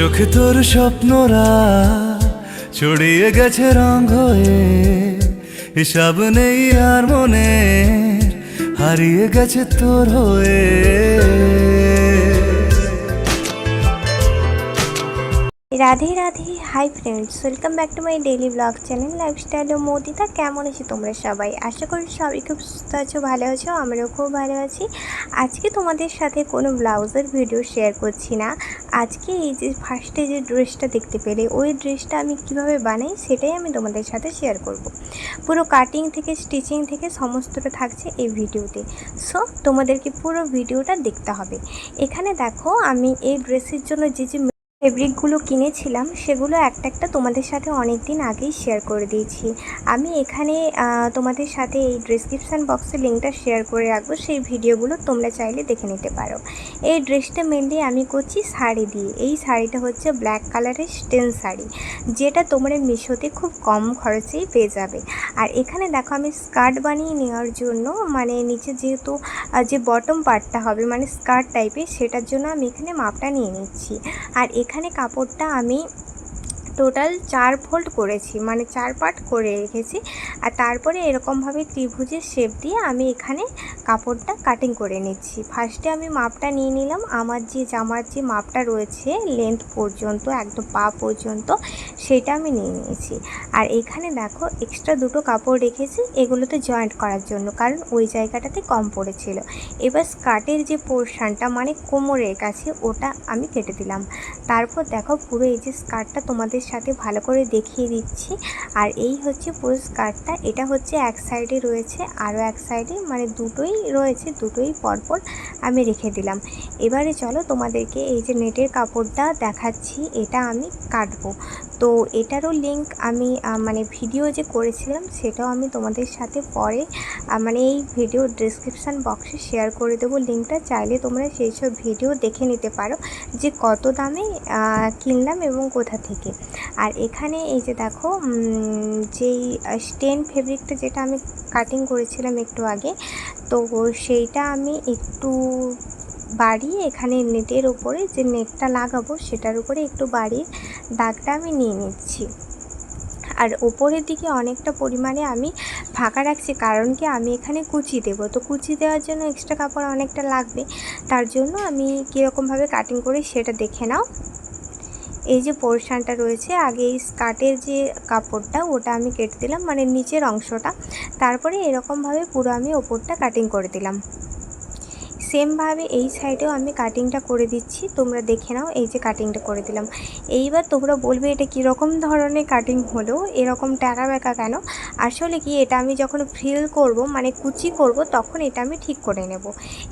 চোখে তোর স্বপ্নরা ছড়িয়ে গেছে রঙ হয়ে। হিসাব নেই আর মনে হারিয়ে গেছে তোর হয়ে। Radhe Radhe. Hi friends welcome back to my daily vlog channel lifestyle ও মোদিতা কেমন আছো তোমরা সবাই? আশা করি সবাই খুব সুস্থ আছো, ভালো আছো আমরাও খুব ভালো আছি। আজকে তোমাদের সাথে কোনো ব্লাউজের ভিডিও শেয়ার করছি না। আজকে এই যে ফার্স্টে যে ড্রেসটা দেখতে পেলে, ওই ড্রেসটা আমি কীভাবে বানাই সেটাই আমি তোমাদের সাথে শেয়ার করব। পুরো কাটিং থেকে স্টিচিং থেকে সমস্তটা থাকছে এই ভিডিওতে সো তোমাদেরকে পুরো ভিডিওটা দেখতে হবে। এখানে দেখো, আমি এই ড্রেসের জন্য যে যে ফেব্রিকগুলো কিনেছিলাম, সেগুলো একটা একটা তোমাদের সাথে অনেক দিন আগেই শেয়ার করে দিয়েছি। আমি এখানে তোমাদের সাথে এই ডিসক্রিপশান বক্সে লিঙ্কটা শেয়ার করে রাখব, সেই ভিডিওগুলো তোমরা চাইলে দেখে নিতে পারো। এই ড্রেসটা মেনলি আমি করছি শাড়ি দিয়ে। এই শাড়িটা হচ্ছে ব্ল্যাক কালারের স্টেন শাড়ি, যেটা তোমরা মিশোতে খুব কম খরচেই পেয়ে যাবে। আর এখানে দেখো আমি স্কার্ট বানিয়ে নেওয়ার জন্য মানে নিচে যেহেতু যে বটম পার্টটা হবে মানে স্কার্ট টাইপের সেটার জন্য আমি এখানে মাপটা নিয়ে নিচ্ছি। আর এখানে কাপড়টা আমি টোটাল চার ফোল্ড করেছি মানে চার পার্ট করে রেখেছি। আর তারপরে এরকমভাবে ত্রিভুজের শেপ দিয়ে আমি এখানে কাপড়টা কাটিং করে নিচ্ছি। ফার্স্টে আমি মাপটা নিয়ে নিলাম। আমার যে জামার যে মাপটা রয়েছে লেন্থ পর্যন্ত, একদম পা পর্যন্ত, সেটা আমি নিয়ে নিয়েছি। আর এখানে দেখো এক্সট্রা দুটো কাপড় রেখেছি, এগুলোতে জয়েন্ট করার জন্য, কারণ ওই জায়গাটাতে কম পড়েছিল। এবার স্কার্টের যে পোর্শনটা মানে কোমরের কাছে, ওটা আমি কেটে দিলাম। তারপর দেখো পুরো এই যে স্কার্টটা তোমাদের সাথে ভালো করে দেখিয়ে দিচ্ছি। আর এই হচ্ছে পুরস্কারটা। এটা হচ্ছে এক সাইডে রয়েছে, আরও এক সাইডে মানে দুটোই রয়েছে, দুটোই পরপর আমি রেখে দিলাম। এবারে চলো তোমাদেরকে এই যে নেটের কাপড়টা দেখাচ্ছি, এটা আমি কাটবো। তো এটারও লিংক আমি মানে ভিডিও যে করেছিলাম সেটাও আমি তোমাদের সাথে পরে মানে এই ভিডিও ডিসক্রিপশান বক্সে শেয়ার করে দেবো লিঙ্কটা চাইলে তোমরা সেই সব ভিডিও দেখে নিতে পারো যে কত দামে কিনলাম এবং কোথা থেকে। আর এখানে এই যে দেখো যেই স্টেন ফেব্রিকটা যেটা আমি কাটিং করেছিলাম একটু আগে, তো সেইটা আমি একটু বাড়িয়ে এখানে নেটের ওপরে যে নেটটা লাগাবো সেটার উপরে একটু বাড়িয়ে দাগটা আমি নিয়ে নিচ্ছি। আর ওপরের দিকে অনেকটা পরিমাণে আমি ফাঁকা রাখছি কারণ কি আমি এখানে কুচি দেবো। তো কুচি দেওয়ার জন্য এক্সট্রা কাপড় অনেকটা লাগবে। তার জন্য আমি কীরকমভাবে কাটিং করি সেটা দেখে নাও। এই যে পোর্শনটা রয়েছে, আগে এই স্কার্টের যে কাপড়টা ওটা আমি কেটে দিলাম মানে নিচের অংশটা। তারপরে এরকমভাবে পুরো আমি ওপরটা কাটিং করে দিলাম। সেমভাবে এই সাইডেও আমি কাটিংটা করে দিচ্ছি। তোমরা দেখে নাও, এই যে কাটিংটা করে দিলাম। এইবার তোমরা বলবে এটা কীরকম ধরনের কাটিং হলো, এরকম ট্যাকা ব্যাকা কেন? আসলে কি এটা আমি যখন ফ্রিল করব মানে কুচি করব, তখন এটা আমি ঠিক করে নেব।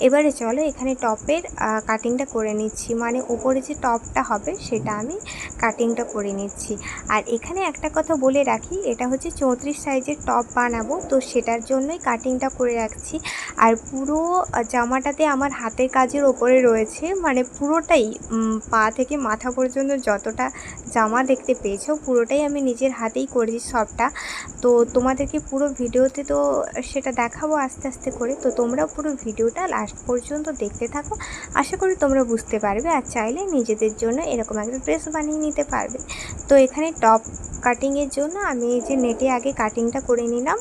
এবারে চলো এখানে টপের কাটিংটা করে নিচ্ছি। মানে উপরে যে টপটা হবে, সেটা আমি কাটিংটা করে নিচ্ছি। আর এখানে একটা কথা বলে রাখি, এটা হচ্ছে চৌত্রিশ সাইজের টপ বানাবো, তো সেটার জন্যই কাটিংটা করে রাখছি। আর পুরো জামাটাতে আমার হাতের কাজের ওপরে রয়েছে। মানে পুরোটাই পা থেকে মাথা পর্যন্ত যতটা জামা দেখতে পেয়েছ, পুরোটাই আমি নিজের হাতেই করেছি সবটা। তো তোমাদেরকে পুরো ভিডিওতে তো সেটা দেখাবো আস্তে আস্তে করে। তো তোমরা পুরো ভিডিওটা লাস্ট পর্যন্ত দেখতে থাকো। আশা করি তোমরা বুঝতে পারবে আর চাইলে নিজেদের জন্য এরকম একটা ড্রেস বানিয়ে নিতে পারবে। তো এখানে টপ কাটিংয়ের জন্য আমি এই যে নেটে আগে কাটিংটা করে নিলাম।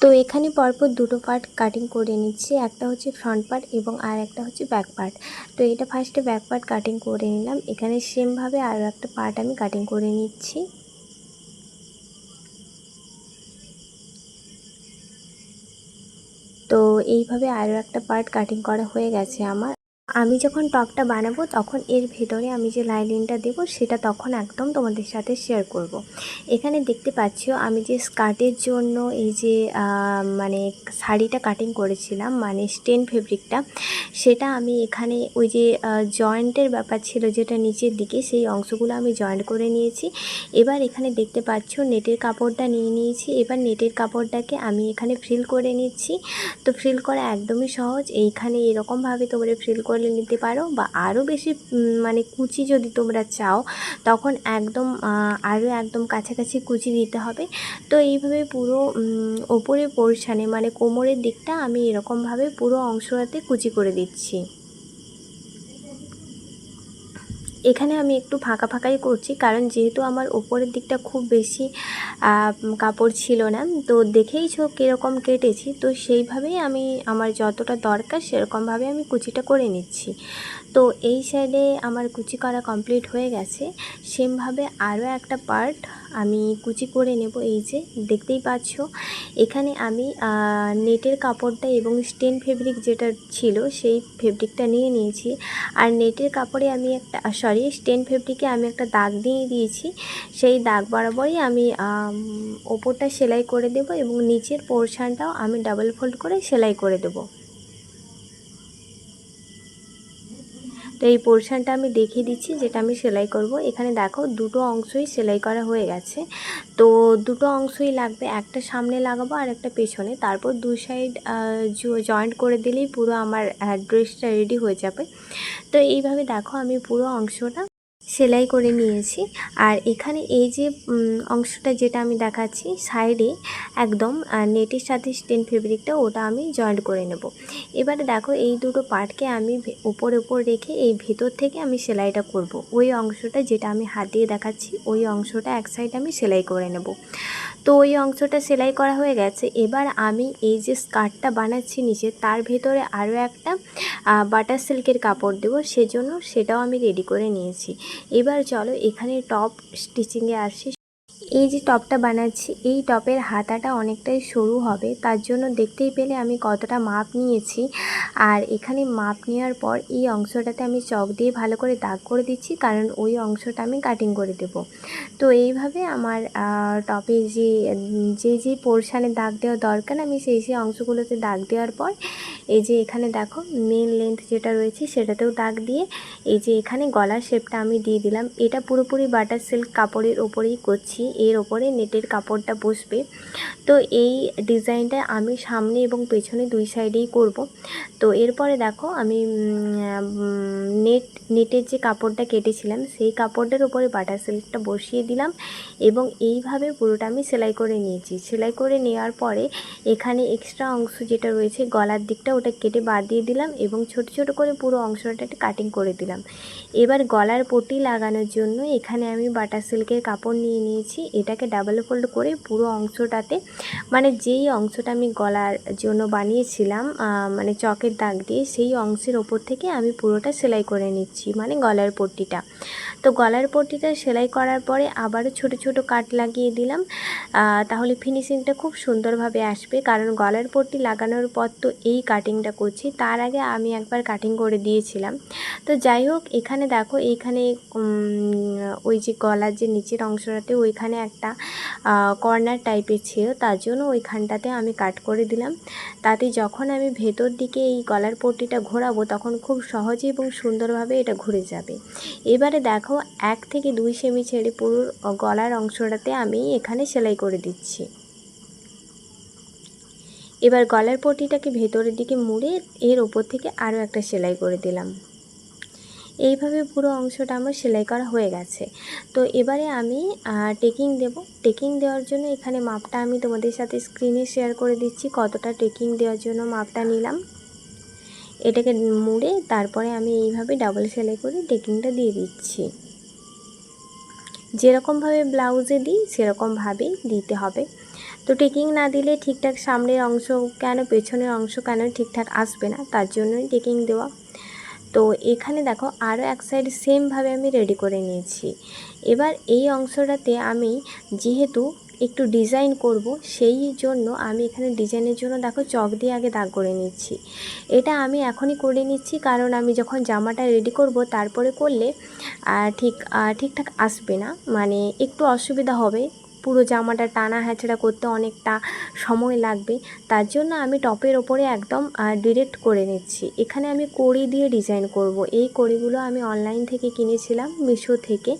তো এখানে পরপর দুটো পার্ট কাটিং করে নিচ্ছি। একটা হচ্ছে ফ্রন্ট পার্ট এবং আর একটা হচ্ছে ব্যাক পার্ট তো এটা ফার্স্টে ব্যাক পার্ট কাটিং করে নিলাম। এখানে সেমভাবে আরও একটা পার্ট আমি কাটিং করে নিচ্ছি। তো এইভাবে আরও একটা পার্ট কাটিং করা হয়ে গেছে আমার। আমি যখন টপটা বানাবো, তখন এর ভেতরে আমি যে লাইনিংটা দেবো, সেটা তখন একদম তোমাদের সাথে শেয়ার করব। এখানে দেখতে পাচ্ছ, আমি যে স্কার্টের জন্য এই যে মানে শাড়িটা কাটিং করেছিলাম মানে স্টেন ফেব্রিকটা সেটা আমি এখানে ওই যে জয়েন্টের ব্যাপার ছিল যেটা নিচের দিকে, সেই অংশগুলো আমি জয়েন্ট করে নিয়েছি। এবার এখানে দেখতে পাচ্ছ, নেটের কাপড়টা নিয়ে নিয়েছি। এবার নেটের কাপড়টাকে আমি এখানে ফ্রিল করে নিচ্ছি। তো ফ্রিল করা একদমই সহজ। এইখানে এরকমভাবে তোমরা ফ্রিল করে নিতে পারো বা আরও বেশি মানে কুচি যদি তোমরা চাও, তখন একদম আরও একদম কাছাকাছি কুচি দিতে হবে। তো এইভাবে পুরো ওপরে পোর্শানে মানে কোমরের দিকটা আমি এরকমভাবে পুরো অংশটাতে কুচি করে দিচ্ছি। এখানে আমি একটু ফাঁকা ফাঁকাই করছি, কারণ যেহেতু আমার ওপরের দিকটা খুব বেশি কাপড় ছিল না। তো দেখেইছো কীরকম কেটেছি। তো সেইভাবেই আমি, আমার যতটা দরকার সেরকমভাবে আমি কুচিটা করে নিচ্ছি। তো এই সাইডে আমার কুচি করা কমপ্লিট হয়ে গেছে। সেমভাবে আরও একটা পার্ট আমি কুচি করে নেব, এই যে দেখতেই পাচ্ছ। এখানে আমি নেটের কাপড়টা এবং স্টেন ফেব্রিক যেটা ছিল, সেই ফেব্রিকটা নিয়ে নিয়েছি। আর নেটের কাপড়ে আমি একটা সরি স্টেন ফেব্রিকে আমি একটা দাগ দিয়ে দিয়েছি। সেই দাগ বরাবরই আমি ওপরটা সেলাই করে দেব এবং নিচের পোর্শানটাও আমি ডাবল ফোল্ড করে সেলাই করে দেবো। তো এই পোর্শনটা আমি দেখিয়ে দিচ্ছি, যেটা আমি সেলাই করব। এখানে দেখো দুটো অংশই সেলাই করা হয়ে গেছে। তো দুটো অংশই লাগবে, একটা সামনে লাগাবো আর একটা পেছনে। তারপর দু সাইড জয়েন্ট করে দিলেই পুরো আমার ড্রেসটা রেডি হয়ে যাবে। তো এইভাবে দেখো আমি পুরো অংশটা সেলাই করে নিয়েছি। আর এখানে এই যে অংশটা যেটা আমি দেখাচ্ছি, সাইডে একদম নেটের সাথে স্টেন ফেব্রিকটা ওটা আমি জয়েন্ট করে নেব। এবারে দেখো, এই দুটো পার্টকে আমি উপর উপর রেখে এই ভেতর থেকে আমি সেলাইটা করব। ওই অংশটা যেটা আমি হাত দিয়ে দেখাচ্ছি, ওই অংশটা এক সাইড আমি সেলাই করে নেব। তো ওই অংশটা সেলাই করা হয়ে গেছে। এবার আমি এই যে স্কার্টটা বানাচ্ছি নিচে, তার ভেতরে আরও একটা বাটার সিল্কের কাপড় দেবো। সেজন্য সেটাও আমি রেডি করে নিয়েছি। এবার চলো এখানে টপ স্টিচিংয়ে আসি। এই যে টপটা বানাচ্ছি, এই টপের হাতাটা অনেকটাই সরু হবে, তার জন্য দেখতেই পেলে আমি কতটা মাপ নিয়েছি। আর এখানে মাপ নেওয়ার পর এই অংশটাতে আমি চক দিয়ে ভালো করে দাগ করে দিচ্ছি, কারণ ওই অংশটা আমি কাটিং করে দেব। তো এইভাবে আমার টপে যে যে যে পোর্শানে দাগ দেওয়া দরকার, আমি সেই সেই অংশগুলোতে দাগ দেওয়ার পর এই যে এখানে দেখো মেন লেন্থ যেটা রয়েছে সেটাতেও দাগ দিয়ে এই যে এখানে গলার শেপটা আমি দিয়ে দিলাম। এটা পুরোপুরি বাটার সিল্ক কাপড়ের ওপরেই করছি, এর ওপরে নেটের কাপড়টা বসবে। তো এই ডিজাইনটা আমি সামনে এবং পেছনে দুই সাইডেই করব। তো এরপরে দেখো আমি নেট নেটের যে কাপড়টা কেটেছিলাম সেই কাপড়টার ওপরে বাটার সিল্কটা বসিয়ে দিলাম এবং এইভাবে পুরোটা আমি সেলাই করে নিয়েছি। সেলাই করে নেওয়ার পরে এখানে এক্সট্রা অংশ যেটা রয়েছে গলার দিকটা ওটা কেটে বাদ দিয়ে দিলাম এবং ছোট ছোট করে পুরো অংশটা কাটিং করে দিলাম। এবার গলার পটি লাগানোর জন্য এখানে আমি বাটার সিল্কের কাপড় নিয়ে নিয়েছি। এটাকে ডাবল ফোল্ড করে পুরো অংশটাতে মানে যেই অংশটা আমি গলার জন্য বানিয়েছিলাম মানে চকের দাগ দিয়ে, সেই অংশের ওপর থেকে আমি পুরোটা সেলাই করে নিচ্ছি মানে গলার পট্টিটা। তো গলার পট্টিটা সেলাই করার পরে আবারও ছোট ছোট কাট লাগিয়ে দিলাম। তাহলে ফিনিশিংটা খুব সুন্দরভাবে আসবে। কারণ গলার পট্টি লাগানোর পর তো এই কাটিংটা করছি। তার আগে আমি একবার কাটিং করে দিয়েছিলাম। তো যাই হোক, এখানে দেখো, এইখানে ওই যে গলার যে নিচের অংশটাতে ওইখানে একটা কর্নার টাইপের ছিল। তার জন্য ওইখানটাতে আমি কাট করে দিলাম। তাতে যখন আমি ভেতর দিকে এই গলার পট্টিটা ঘোরাবো, তখন খুব সহজে এবং সুন্দরভাবে এটা ঘুরে যাবে। এবারে দেখো এক থেকে দুই সেমি ছেড়ে পুরো গলার অংশটাতে আমি এখানে সেলাই করে দিচ্ছি। এবার গলার পট্টিটাকে ভেতরের দিকে মুড়ে এর ওপর থেকে আরও একটা সেলাই করে দিলাম। এইভাবে পুরো অংশটা আমার সেলাই করা হয়ে গেছে। তো এবারে আমি টেকিং দেব। টেকিং দেওয়ার জন্য এখানে মাপটা আমি তোমাদের সাথে স্ক্রিনে শেয়ার করে দিচ্ছি, কতটা টেকিং দেওয়ার জন্য মাপটা নিলাম। এটাকে মুড়ে তারপরে আমি এইভাবে ডাবল সেলাই করে টেকিংটা দিয়ে দিচ্ছি। যেরকমভাবে ব্লাউজে দিই, সেরকমভাবেই দিতে হবে। তো টেকিং না দিলে ঠিকঠাক সামনের অংশ কেন, পেছনের অংশ কেন ঠিকঠাক আসবে না, তার জন্যই টেকিং দেওয়া। তো এখানে দেখো আরও এক সাইড সেমভাবে আমি রেডি করে নিয়েছি। এবার এই অংশটাতে আমি যেহেতু একটু ডিজাইন করব, সেই জন্য আমি এখানে ডিজাইনের জন্য দেখো চক দিয়ে আগে দাগ করে নিচ্ছি। এটা আমি এখনই করে নিচ্ছি, কারণ আমি যখন জামাটা রেডি করব তারপরে করলে ঠিক ঠিকঠাক আসবে না। মানে একটু অসুবিধা হবে, পুরো জামাটা টানা হ্যাচড়া করতে অনেকটা সময় লাগবে। তার জন্য আমি টপের ওপরে একদম ডিরেক্ট করে নিচ্ছি। এখানে আমি কড়ি দিয়ে ডিজাইন করব। এই কড়িগুলো আমি অনলাইন থেকে কিনেছিলাম, মিশো থেকে।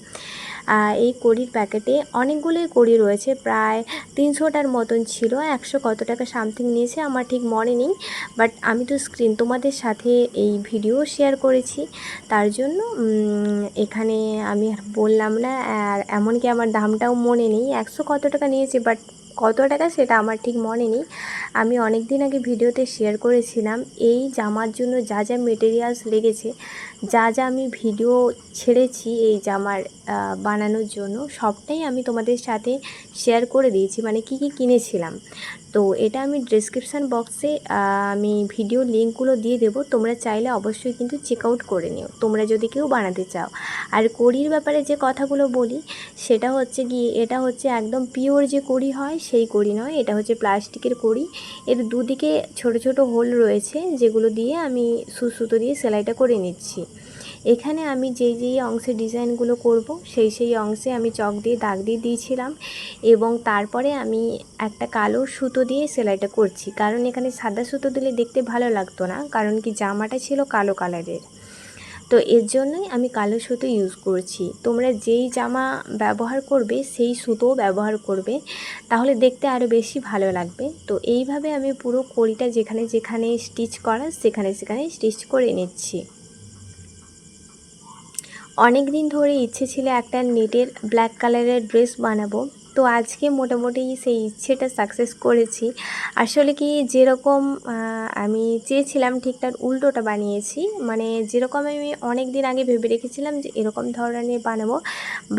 এই কড়ির প্যাকেটে অনেকগুলোই কড়ি রয়েছে। প্রায় তিনশোটার মতন ছিল, একশো কত টাকা সামথিং নিয়েছে, আমার ঠিক মনে নেই। বাট আমি তো স্ক্রিন তোমাদের সাথে এই ভিডিও শেয়ার করেছি। তার জন্য এখানে আমি বললাম না, আর এমনকি আমার দামটাও মনে নেই। একশো কত টাকা নিয়েছে, বাট কত টাকা সেটা আমার ঠিক মনে নেই। আমি অনেক দিন আগে ভিডিওতে শেয়ার করেছিলাম, এই জামার জন্য যা যা মেটেরিয়ালস লেগেছে যা যা আমি ভিডিও ছেড়েছি এই জামার বানানোর জন্য, সবটাই আমি তোমাদের সাথে শেয়ার করে দিয়েছি মানে কি কি কিনেছিলাম। তো এটা আমি ডিসক্রিপশান বক্সে আমি ভিডিও লিঙ্কগুলো দিয়ে দেবো, তোমরা চাইলে অবশ্যই কিন্তু চেক আউট করে নিও, তোমরা যদি কেউ বানাতে চাও। আর কড়ির ব্যাপারে যে কথাগুলো বলি, সেটা হচ্ছে গিয়ে, এটা হচ্ছে একদম পিওর যে কড়ি হয়, সেই কড়ি নয়, এটা হচ্ছে প্লাস্টিকের কড়ি। এর দুদিকে ছোট ছোট হোল রয়েছে, যেগুলো দিয়ে আমি সুসুতো দিয়ে সেলাইটা করে নিচ্ছি। এখানে আমি যেই যেই অংশে ডিজাইনগুলো করব, সেই সেই অংশে আমি চক দিয়ে দাগ দিয়ে দিয়েছিলাম এবং তারপরে আমি একটা কালো সুতো দিয়ে সেলাইটা করছি। কারণ এখানে সাদা সুতো দিলে দেখতে ভালো লাগতো না, কারণ কি জামাটা ছিল কালো কালারের। তো এর জন্যই আমি কালো সুতো ইউজ করছি। তোমরা যেই জামা ব্যবহার করবে, সেই সুতোও ব্যবহার করবে, তাহলে দেখতে আরও বেশি ভালো লাগবে। তো এইভাবে আমি পুরো কড়িটা যেখানে যেখানে স্টিচ করা, সেখানে সেখানে স্টিচ করে নিচ্ছি। অনেক দিন ধরে ইচ্ছে ছিল একটা নেটের ব্ল্যাক কালারের ড্রেস বানাবো। তো আজকে মোটামুটি সেই ইচ্ছেটা সাকসেস করেছি। আসলে কি যেরকম আমি চেয়েছিলাম ঠিক তার উল্টোটা বানিয়েছি। মানে যেরকম আমি অনেক দিন আগে ভেবে রেখেছিলাম যে এরকম ধরনের বানাবো।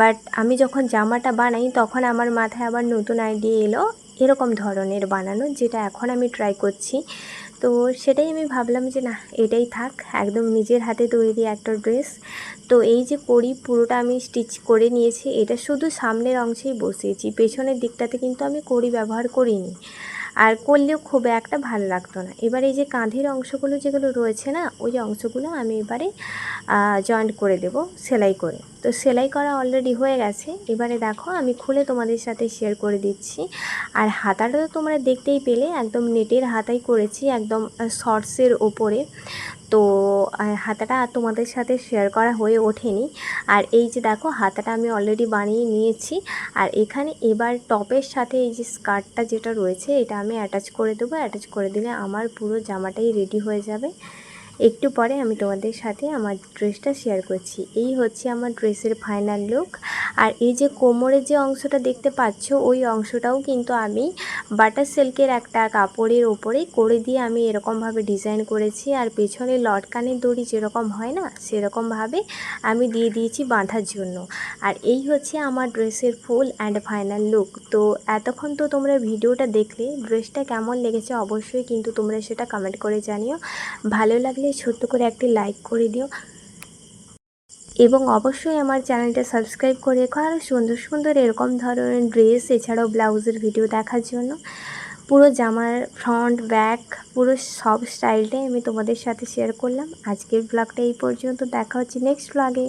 বাট আমি যখন জামাটা বানাই, তখন আমার মাথায় আবার নতুন আইডিয়া এলো এরকম ধরনের বানানো, যেটা এখন আমি ট্রাই করছি। তো সেটাই আমি ভাবলাম যে না, এটাই থাক। একদম নিজের হাতে তৈরি একটা ড্রেস। তো এই যে করি পুরোটা আমি স্টিচ করে নিয়েছি। এটা শুধু সামনের অংশেই বসিয়েছি। পেছনের দিকটাতে কিন্তু আমি কড়ি ব্যবহার করিনি। আর করলেও খুব একটা ভালো লাগতো না। এবার এই যে কাঁধের অংশগুলো যেগুলো রয়েছে না, ওই অংশগুলো আমি এবারে জয়েন্ট করে দেব, সেলাই করে। তো সেলাই করা অলরেডি হয়ে গেছে। এবারে দেখো, আমি খুলে তোমাদের সাথে শেয়ার করে দিচ্ছি। আর হাতাটা তো তোমরা দেখতেই পেলে, একদম নেটের হাতাই করেছি, একদম শর্টসের ওপরে। তো হাতাটা তোমাদের সাথে শেয়ার করা হয়ে ওঠেনি। আর এই যে দেখো, হাতাটা আমি অলরেডি বানিয়ে নিয়েছি। আর এখানে এবার টপের সাথে এই যে স্কার্টটা যেটা রয়েছে, এটা আমি অ্যাটাচ করে দেবো। অ্যাটাচ করে দিলে আমার পুরো জামাটাই রেডি হয়ে যাবে। একটু পরে আমি তোমাদের সাথে আমার ড্রেসটা শেয়ার করছি। এই হচ্ছে আমার ড্রেসের ফাইনাল লুক আর এই যে কোমরের যে অংশটা দেখতে পাচ্ছ, ওই অংশটাও কিন্তু আমি বাটার সিল্কের একটা কাপড়ের ওপরে করে দিয়ে আমি এরকমভাবে ডিজাইন করেছি। আর পেছনে লটকানের দড়ি যেরকম হয় না, সেরকমভাবে আমি দিয়ে দিয়েছি বাঁধার জন্য। আর এই হচ্ছে আমার ড্রেসের ফুল অ্যান্ড ফাইনাল লুক তো এতক্ষণ তো তোমরা ভিডিওটা দেখলে, ড্রেসটা কেমন লেগেছে অবশ্যই কিন্তু তোমরা সেটা কমেন্ট করে জানিও। ভালো লাগলে ছোট্ট করে একটি লাইক করে দিও। এবং অবশ্যই আমার চ্যানেলটা সাবস্ক্রাইব করে রেখো। আরও সুন্দর সুন্দর এরকম ধরনের ড্রেস, এছাড়াও ব্লাউজের ভিডিও দেখার জন্য। পুরো জামার ফ্রন্ট ব্যাক পুরো সব স্টাইলটাই আমি তোমাদের সাথে শেয়ার করলাম। আজকের ব্লগটা এই পর্যন্ত। দেখা হচ্ছে নেক্সট ব্লগে